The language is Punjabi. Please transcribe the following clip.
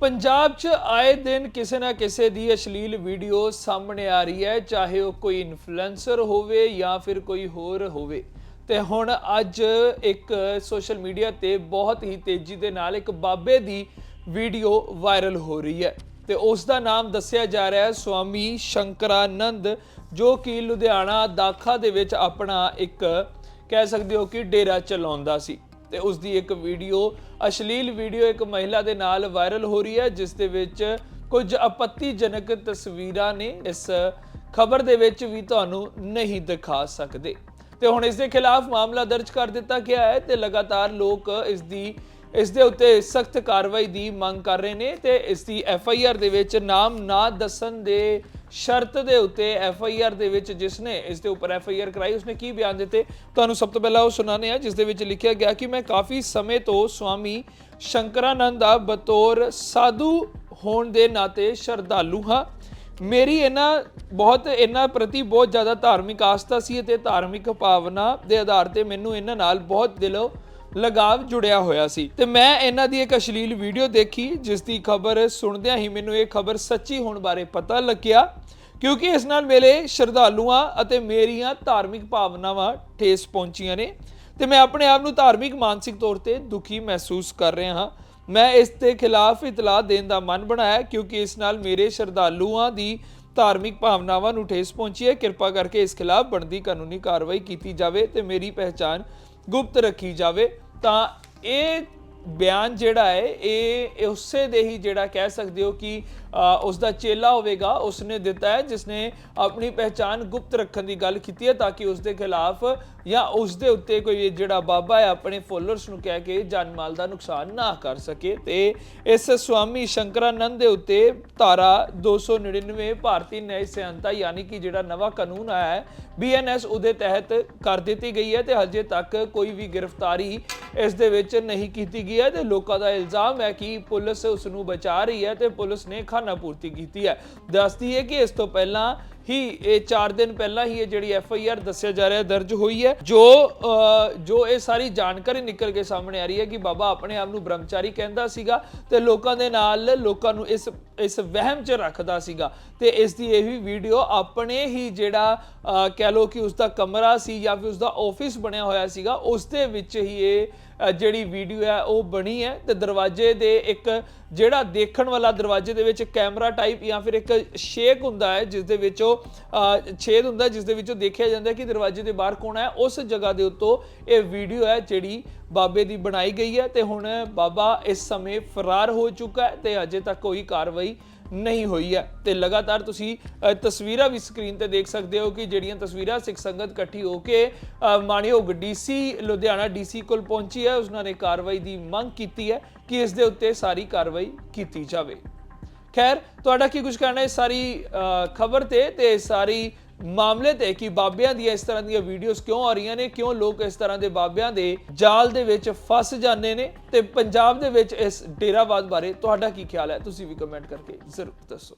ਪੰਜਾਬ 'ਚ ਆਏ ਦਿਨ ਕਿਸੇ ਨਾ ਕਿਸੇ ਦੀ ਅਸ਼ਲੀਲ ਵੀਡੀਓ ਸਾਹਮਣੇ ਆ ਰਹੀ ਹੈ, ਚਾਹੇ ਉਹ ਕੋਈ ਇਨਫਲੂਐਂਸਰ ਹੋਵੇ ਜਾਂ ਫਿਰ ਕੋਈ ਹੋਰ ਹੋਵੇ। ਤੇ ਹੁਣ ਅੱਜ ਇੱਕ ਸੋਸ਼ਲ ਮੀਡੀਆ ਤੇ ਬਹੁਤ ਹੀ ਤੇਜ਼ੀ ਦੇ ਨਾਲ ਇੱਕ ਬਾਬੇ ਦੀ ਵੀਡੀਓ ਵਾਇਰਲ ਹੋ ਰਹੀ ਹੈ। ਤੇ ਉਸ ਦਾ ਨਾਮ ਦੱਸਿਆ ਜਾ ਰਿਹਾ ਹੈ ਸਵਾਮੀ ਸ਼ੰਕਰਾਨੰਦ, ਜੋ ਕਿ ਲੁਧਿਆਣਾ ਦਾਖਾ ਦੇ ਵਿੱਚ ਆਪਣਾ ਇੱਕ ਕਹਿ ਸਕਦੇ ਹੋ ਕਿ ਡੇਰਾ ਚਲਾਉਂਦਾ ਸੀ। ਤੇ ਉਸ ਦੀ ਇੱਕ ਵੀਡੀਓ, ਅਸ਼ਲੀਲ ਵੀਡੀਓ ਇੱਕ ਮਹਿਲਾ ਦੇ ਨਾਲ ਵਾਇਰਲ ਹੋ ਰਹੀ ਹੈ, ਜਿਸ ਦੇ ਵਿੱਚ ਕੁਝ ਆਪੱਤੀਜਨਕ ਤਸਵੀਰਾਂ ਨੇ ਇਸ ਖਬਰ ਦੇ ਵਿੱਚ ਵੀ ਤੁਹਾਨੂੰ ਨਹੀਂ ਦਿਖਾ ਸਕਦੇ। ਤੇ ਹੁਣ ਇਸ ਦੇ ਖਿਲਾਫ ਮਾਮਲਾ ਦਰਜ ਕਰ ਦਿੱਤਾ ਗਿਆ ਹੈ ਤੇ ਲਗਾਤਾਰ ਲੋਕ ਇਸ ਦੀ, ਇਸ ਦੇ ਉੱਤੇ ਸਖਤ ਕਾਰਵਾਈ ਦੀ ਮੰਗ ਕਰ ਰਹੇ ਨੇ ਤੇ ਇਸ ਦੀ ਐਫ ਆਈ ਆਰ ਦੇ ਵਿੱਚ ਨਾਮ ਨਾ ਦੱਸਣ ਦੇ ਸ਼ਰਤ ਦੇ ਉੱਤੇ ਐਫ ਆਈ ਆਰ ਦੇ ਵਿੱਚ ਜਿਸ ਨੇ, ਇਸ ਦੇ ਉੱਪਰ ਐਫ ਆਈ ਆਰ ਕਰਾਈ, ਉਸਨੇ ਕੀ ਬਿਆਨ ਦਿੱਤੇ? ਤੁਹਾਨੂੰ ਸਭ ਤੋਂ ਪਹਿਲਾਂ ਉਹ ਸੁਣਾਣੇ ਆ ਜਿਸ ਦੇ ਵਿੱਚ ਲਿਖਿਆ ਗਿਆ ਕਿ ਮੈਂ ਕਾਫੀ ਸਮੇਂ ਤੋਂ ਸਵਾਮੀ ਸ਼ੰਕਰਾਨੰਦ ਦਾ ਬਤੌਰ ਸਾਧੂ ਹੋਣ ਦੇ ਨਾਤੇ ਸ਼ਰਧਾਲੂ ਹਾਂ। ਮੇਰੀ ਇਹਨਾਂ, ਬਹੁਤ ਇਹਨਾਂ ਪ੍ਰਤੀ ਬਹੁਤ ਜ਼ਿਆਦਾ ਧਾਰਮਿਕ ਆਸਥਾ ਸੀ ਅਤੇ ਧਾਰਮਿਕ ਭਾਵਨਾ ਦੇ ਆਧਾਰ ਤੇ ਮੈਨੂੰ ਇਹਨਾਂ ਨਾਲ ਬਹੁਤ ਦਿਲੋਂ ਲਗਾਵ ਜੁੜਿਆ ਹੋਇਆ ਸੀ। ਤੇ ਮੈਂ ਇਹਨਾਂ ਦੀ ਇੱਕ ਅਸ਼ਲੀਲ ਵੀਡੀਓ ਦੇਖੀ, ਜਿਸ ਦੀ ਖਬਰ ਸੁਣਦਿਆਂ ਹੀ ਮੈਨੂੰ ਇਹ ਖਬਰ ਸੱਚੀ ਹੋਣ ਬਾਰੇ ਪਤਾ ਲੱਗਿਆ। ਕਿਉਂਕਿ ਇਸ ਨਾਲ ਮੇਰੇ ਸ਼ਰਧਾਲੂਆਂ ਅਤੇ ਮੇਰੀਆਂ ਧਾਰਮਿਕ ਭਾਵਨਾਵਾਂ ਠੇਸ ਪਹੁੰਚੀਆਂ ਨੇ ਤੇ ਮੈਂ ਆਪਣੇ ਆਪ ਨੂੰ ਧਾਰਮਿਕ ਮਾਨਸਿਕ ਤੌਰ ਤੇ ਦੁਖੀ ਮਹਿਸੂਸ ਕਰ ਰਿਹਾ ਹਾਂ। ਮੈਂ ਇਸ ਦੇ ਖਿਲਾਫ ਇਤਲਾਹ ਦੇਣ ਦਾ ਮਨ ਬਣਾਇਆ, ਕਿਉਂਕਿ ਇਸ ਨਾਲ ਮੇਰੇ ਸ਼ਰਧਾਲੂਆਂ ਦੀ ਧਾਰਮਿਕ ਭਾਵਨਾਵਾਂ ਨੂੰ ਠੇਸ ਪਹੁੰਚੀ ਹੈ। ਕਿਰਪਾ ਕਰਕੇ ਇਸ ਖਿਲਾਫ ਬਣਦੀ ਕਾਨੂੰਨੀ ਕਾਰਵਾਈ ਕੀਤੀ ਜਾਵੇ ਤੇ ਮੇਰੀ ਪਹਿਚਾਨ ਗੁਪਤ ਰੱਖੀ ਜਾਵੇ। ਤਾਂ ਇਹ ਬਿਆਨ ਜਿਹੜਾ ਹੈ ਇਹ ਉਸੇ ਦੇ ਹੀ ਜਿਹੜਾ ਕਹਿ ਸਕਦੇ ਹੋ ਕਿ ਅ, ਉਸ ਦਾ ਚੇਲਾ ਹੋਵੇਗਾ ਉਸਨੇ ਦਿੱਤਾ ਹੈ ਜਿਸਨੇ ਆਪਣੀ ਪਹਿਚਾਨ ਗੁਪਤ ਰੱਖਣ ਦੀ ਗੱਲ ਕੀਤੀ ਹੈ ਤਾਂ ਕਿ ਉਸ ਦੇ ਖਿਲਾਫ ਜਾਂ ਉਸ ਦੇ ਉੱਤੇ ਕੋਈ ਜਿਹੜਾ ਬਾਬਾ ਹੈ ਆਪਣੇ ਫੋਲੋਅਰਸ ਨੂੰ ਕਹਿ ਕੇ ਜਾਨ ਮਾਲ ਦਾ ਨੁਕਸਾਨ ਨਾ ਕਰ ਸਕੇ। ਤੇ ਇਸ ਸਵਾਮੀ ਸ਼ੰਕਰਾਨੰਦ ਦੇ ਉੱਤੇ ਧਾਰਾ 299 ਭਾਰਤੀ ਨਿਆਂ ਸੰਹਿਤਾ ਯਾਨੀ ਕਿ ਜਿਹੜਾ ਨਵਾਂ ਕਾਨੂੰਨ ਆਇਆ ਹੈ ਬੀਐਨਐਸ ਉਹਦੇ ਤਹਿਤ ਕਰ ਦਿੱਤੀ ਗਈ ਹੈ ਤੇ ਹਜੇ ਤੱਕ ਕੋਈ ਵੀ ਗ੍ਰਿਫਤਾਰੀ ਇਸ ਦੇ ਵਿੱਚ ਨਹੀਂ ਕੀਤੀ ਗਈ ਹੈ ਤੇ ਲੋਕਾਂ ਦਾ ਇਲਜ਼ਾਮ ਹੈ ਕਿ ਪੁਲਿਸ ਉਸ ਨੂੰ ਬਚਾ ਰਹੀ ਹੈ ਤੇ ਪੁਲਿਸ ਨੇ ਖਾਨਾਪੂਰਤੀ ਕੀਤੀ ਹੈ। ਦੱਸਦੀ ਹੈ ਕਿ ਇਸ ਤੋਂ ਪਹਿਲਾਂ ਹੀ ਇਹ 4 ਦਿਨ ਪਹਿਲਾਂ ਹੀ ਇਹ ਜਿਹੜੀ ਐਫ ਆਈ ਆਰ ਦੱਸਿਆ ਜਾ ਰਿਹਾ, ਦਰਜ ਹੋਈ ਹੈ, ਜੋ ਜੋ ਇਹ ਸਾਰੀ ਜਾਣਕਾਰੀ ਨਿਕਲ ਕੇ ਸਾਹਮਣੇ ਆ ਰਹੀ ਹੈ ਕਿ ਬਾਬਾ ਆਪਣੇ ਆਪ ਨੂੰ ਬ੍ਰਹਮਚਾਰੀ ਕਹਿੰਦਾ ਸੀਗਾ ਤੇ ਲੋਕਾਂ ਦੇ ਨਾਲ ਲੋਕਾਂ ਨੂੰ ਇਸ ਇਸ ਵਹਿਮ 'ਚ ਰੱਖਦਾ ਸੀਗਾ। ਤੇ ਇਸ ਦੀ ਇਹ ਵੀ ਵੀਡੀਓ ਆਪਣੇ ਹੀ ਜਿਹੜਾ ਕਹਿ ਲੋ ਕਿ ਉਸ ਦਾ ਕਮਰਾ ਸੀ ਜਾਂ ਫਿਰ ਉਸ ਦਾ ਆਫਿਸ ਬਣਿਆ ਹੋਇਆ ਸੀਗਾ, ਉਸ ਦੇ ਵਿੱਚ ਹੀ ਇਹ ਜਿਹੜੀ ਵੀਡੀਓ ਹੈ ਉਹ ਬਣੀ ਹੈ। ਤੇ ਦਰਵਾਜ਼ੇ ਦੇ ਇੱਕ ਜਿਹੜਾ ਦੇਖਣ ਵਾਲਾ ਦਰਵਾਜ਼ੇ ਦੇ ਵਿੱਚ ਕੈਮਰਾ ਟਾਈਪ ਜਾਂ ਫਿਰ ਇੱਕ ਸ਼ੇਕ ਹੁੰਦਾ ਹੈ, ਜਿਸ ਦੇ ਵਿੱਚ ਉਹ ਛੇਦ ਹੁੰਦਾ ਜਿਸ ਦੇ ਵਿੱਚੋਂ ਦੇਖਿਆ ਜਾਂਦਾ ਕਿ ਦਰਵਾਜ਼ੇ ਦੇ ਬਾਹਰ ਕੌਣ ਹੈ ਉਸ ਜਗ੍ਹਾ ਦੇ ਉੱਤੋਂ ਇਹ ਵੀਡੀਓ ਹੈ ਜਿਹੜੀ ਬਾਬੇ ਦੀ ਬਣਾਈ ਗਈ ਹੈ ਤੇ ਹੁਣ ਬਾਬਾ ਇਸ ਸਮੇਂ ਫਰਾਰ ਹੋ ਚੁੱਕਾ ਹੈ ਤੇ ਅਜੇ ਤੱਕ ਕੋਈ ਕਾਰਵਾਈ ਨਹੀਂ ਹੋਈ ਹੈ। ਤੇ ਲਗਾਤਾਰ ਤੁਸੀਂ ਤਸਵੀਰਾਂ ਵੀ ਸਕਰੀਨ ਤੇ ਦੇਖ ਸਕਦੇ ਹੋ ਕਿ ਜਿਹੜੀਆਂ ਤਸਵੀਰਾਂ ਸਿੱਖ ਸੰਗਤ ਇਕੱਠੀ ਹੋ ਕੇ ਅ, ਮਾਣਯੋਗ ਡੀਸੀ ਲੁਧਿਆਣਾ ਡੀਸੀ ਕੋਲ ਪਹੁੰਚੀ ਹੈ ਉਹਨਾਂ ਨੇ ਕਾਰਵਾਈ ਦੀ ਮੰਗ ਕੀਤੀ ਹੈ ਕਿ ਇਸ ਦੇ ਉੱਤੇ ਸਾਰੀ ਕਾਰਵਾਈ ਕੀਤੀ ਜਾਵੇ। ਖੈਰ, ਤੁਹਾਡਾ ਕੀ ਕੁਝ ਕਹਿਣਾ ਇਸ ਸਾਰੀ ਖਬਰ ਤੇ ਤੇ ਸਾਰੀ ਮਾਮਲੇ ਤੇ ਕਿ ਬਾਬਿਆਂ ਦੀਆਂ ਇਸ ਤਰ੍ਹਾਂ ਦੀਆਂ ਵੀਡੀਓਜ਼ ਕਿਉਂ ਆ ਰਹੀਆਂ ਨੇ, ਕਿਉਂ ਲੋਕ ਇਸ ਤਰ੍ਹਾਂ ਦੇ ਬਾਬਿਆਂ ਦੇ ਜਾਲ ਦੇ ਵਿੱਚ ਫਸ ਜਾਂਦੇ ਨੇ ਤੇ ਪੰਜਾਬ ਦੇ ਵਿੱਚ ਇਸ ਡੇਰਾਵਾਦ ਬਾਰੇ ਤੁਹਾਡਾ ਕੀ ਖਿਆਲ ਹੈ? ਤੁਸੀਂ ਵੀ ਕਮੈਂਟ ਕਰਕੇ ਜ਼ਰੂਰ ਦੱਸੋ।